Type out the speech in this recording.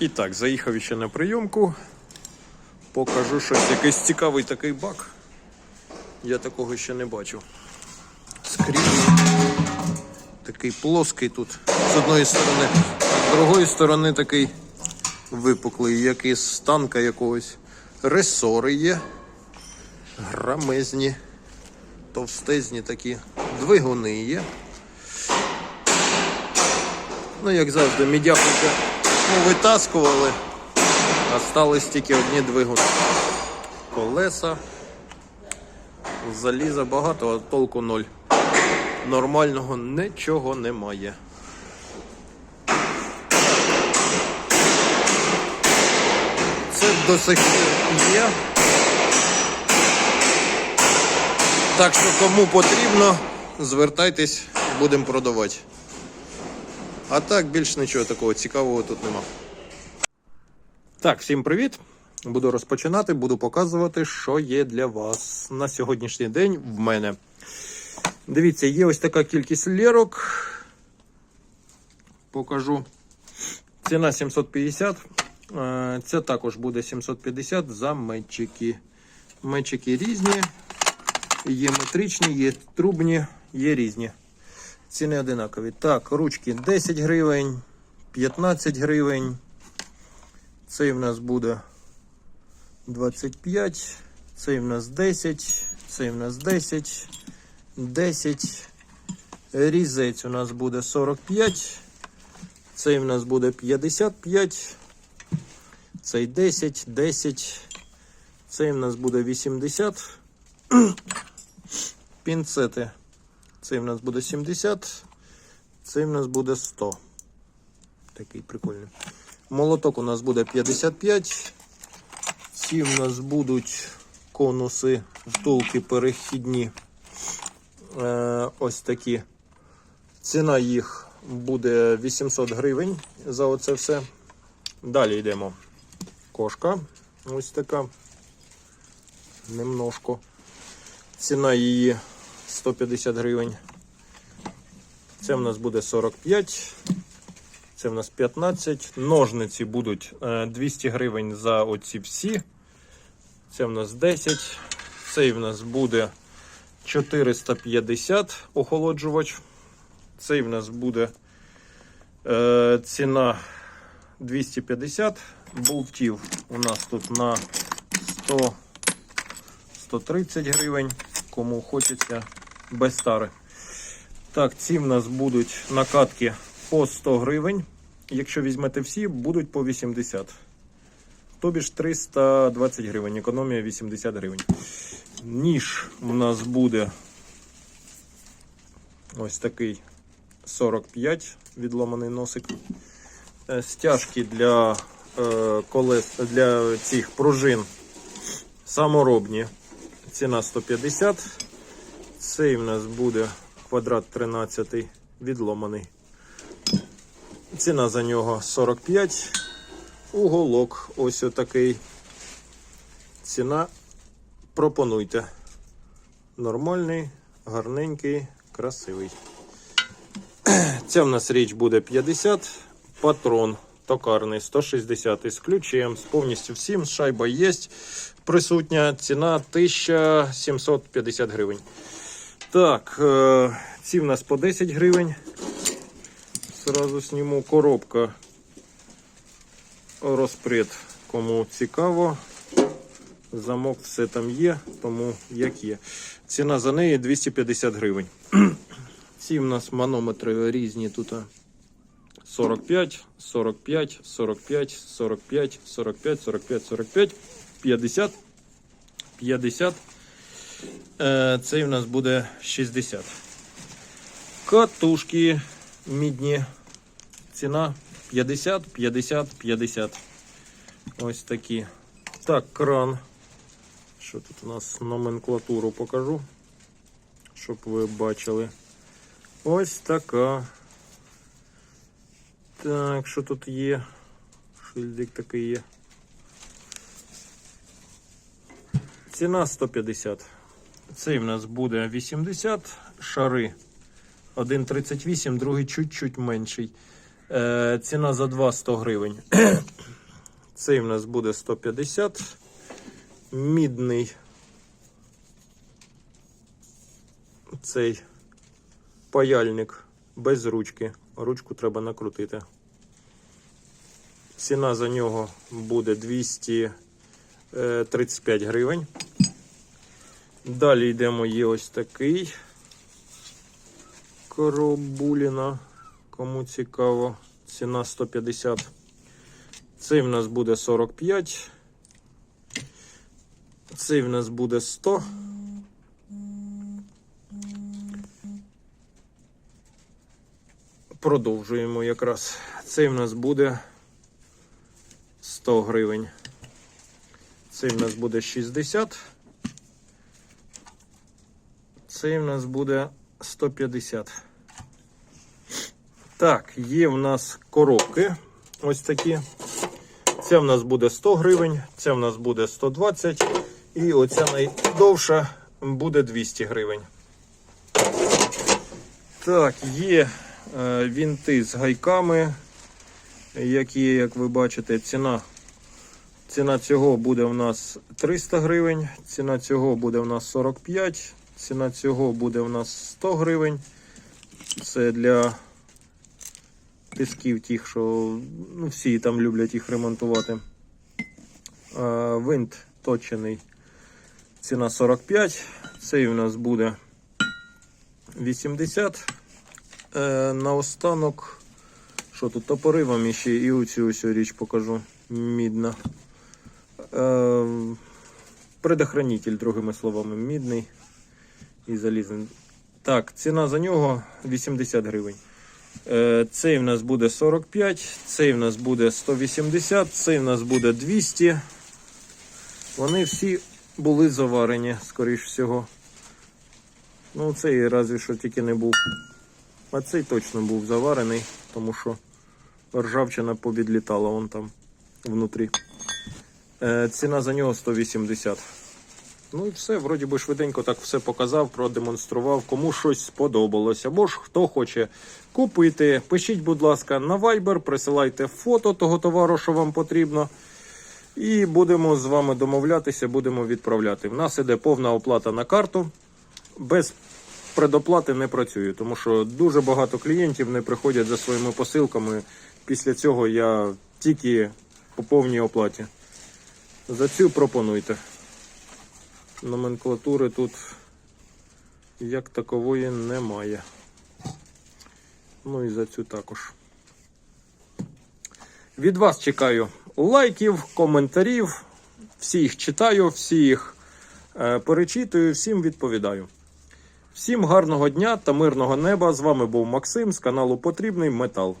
І так, заїхав ще на прийомку. Покажу щось, якийсь цікавий такий бак. Я такого ще не бачив. Скрізь. Такий плоский тут з одної сторони, а з другої сторони такий випуклий, як із танка якогось. Ресори є. Грамезні, товстезні такі. Двигуни є. Ну, як завжди, мідяхника ну, витаскували, остались тільки одні двигуни. Колеса. Заліза багато, а толку ноль. Нормального нічого немає. Це до сих пір є. Так що кому потрібно, звертайтесь, будемо продавати. А так більш нічого такого цікавого тут нема. Так, всім привіт. Буду розпочинати, буду показувати, що є для вас на сьогоднішній день в мене. Дивіться, є ось така кількість лірок. Покажу. Ціна 750. Е, Це також буде 750 за мечики. Мечики різні. Є метричні, є трубні, є різні. Ціни одинакові. Так, ручки 10 гривень, 15 гривень. Цей в нас буде 25, цей в нас 10, цей в нас 10, 10. Різець у нас буде 45, цей в нас буде 55, цей 10, 10, цей в нас буде 80. Пінцети. Цей в нас буде 70, цей в нас буде 100. Такий прикольний. Молоток у нас буде 55. Ці в нас будуть конуси, втулки перехідні. Е, ось такі. Ціна їх буде 800 гривень за оце все. Далі йдемо. Кошка. Ось така. Немножко. Ціна її 150 гривень. Це в нас буде 45. Це в нас 15. Ножниці будуть е, 200 гривень за оці всі. Це в нас 10. Цей в нас буде 450 охолоджувач. Цей в нас буде е, ціна 250 болтів. У нас тут на 100 130 гривень. Кому хочеться без тари. Так, ці в нас будуть накатки по 100 гривень. Якщо візьмете всі, будуть по 80. Тобі ж 320 гривень, економія 80 гривень. Ніж у нас буде ось такий 45 відломаний носик. Е, Стяжки для е, колес для цих пружин саморобні. Ціна 150. Цей в нас буде квадрат 13 відломаний. Ціна за нього 45. Уголок ось отакий. Ціна пропонуйте. Нормальний, гарненький, красивий. Ця в нас річ буде 50. Патрон токарний 160 із ключем, з повністю всім. Шайба є. Присутня ціна 1750 гривень. Так, е, ці в нас по 10 гривень. Сразу зніму коробка. Розпред, кому цікаво. Замок все там є, тому як є. Ціна за неї 250 гривень. Ці в нас манометри різні тут. 45, 45, 45, 45, 45, 45, 45, 50, 50. Е, Цей в нас буде 60. Катушки мідні. Ціна 50, 50, 50. Ось такі. Так, кран. Що тут у нас номенклатуру покажу, щоб ви бачили. Ось така. Так, що тут є? Шильдик такий є. Ціна 150. Цей в нас буде 80 шари. Один 38, другий чуть-чуть менший. Е, ціна за 2 100 гривень. Цей в нас буде 150. Мідний. Цей паяльник без ручки. Ручку треба накрутити. Ціна за нього буде 235 гривень. Далі йдемо, є ось такий коробуліна. Кому цікаво, ціна 150. Цей в нас буде 45. Цей в нас буде 100. Продовжуємо якраз. Цей в нас буде 100 гривень. Цей в нас буде 60. Цей в нас буде 150. Так, є в нас коробки. Ось такі. Це в нас буде 100 гривень, це в нас буде 120. І оця найдовша буде 200 гривень. Так, є е, вінти з гайками, які, як ви бачите, ціна. Ціна цього буде в нас 300 гривень, ціна цього буде в нас 45, ціна цього буде в нас 100 гривень. Це для тисків тих, що ну, всі там люблять їх ремонтувати. А, винт точений. Ціна 45. Цей у нас буде 80. Е, наостанок, що тут топори вам ще і оцю ось річ покажу. Мідна. Е, предохранитель, другими словами, мідний і залізний. Так, ціна за нього 80 гривень. Е, Цей в нас буде 45, цей в нас буде 180, цей в нас буде 200. Вони всі були заварені, скоріш всього. Ну, цей разве що тільки не був. А цей точно був заварений, тому що ржавчина побідлітала вон там внутрі. Е, Ціна за нього 180. Ну і все, вроді би швиденько так все показав, продемонстрував. Кому щось сподобалось. Або ж хто хоче купити, пишіть, будь ласка, на Viber, присилайте фото того товару, що вам потрібно. І будемо з вами домовлятися, будемо відправляти. В нас іде повна оплата на карту. Без предоплати не працюю, тому що дуже багато клієнтів не приходять за своїми посилками. Після цього я тільки по повній оплаті. За цю пропонуйте. Номенклатури тут як такової немає. Ну і за цю також. Від вас чекаю лайків, коментарів. Всі їх читаю, всі їх е, перечитую, всім відповідаю. Всім гарного дня та мирного неба. З вами був Максим з каналу Потрібний Метал.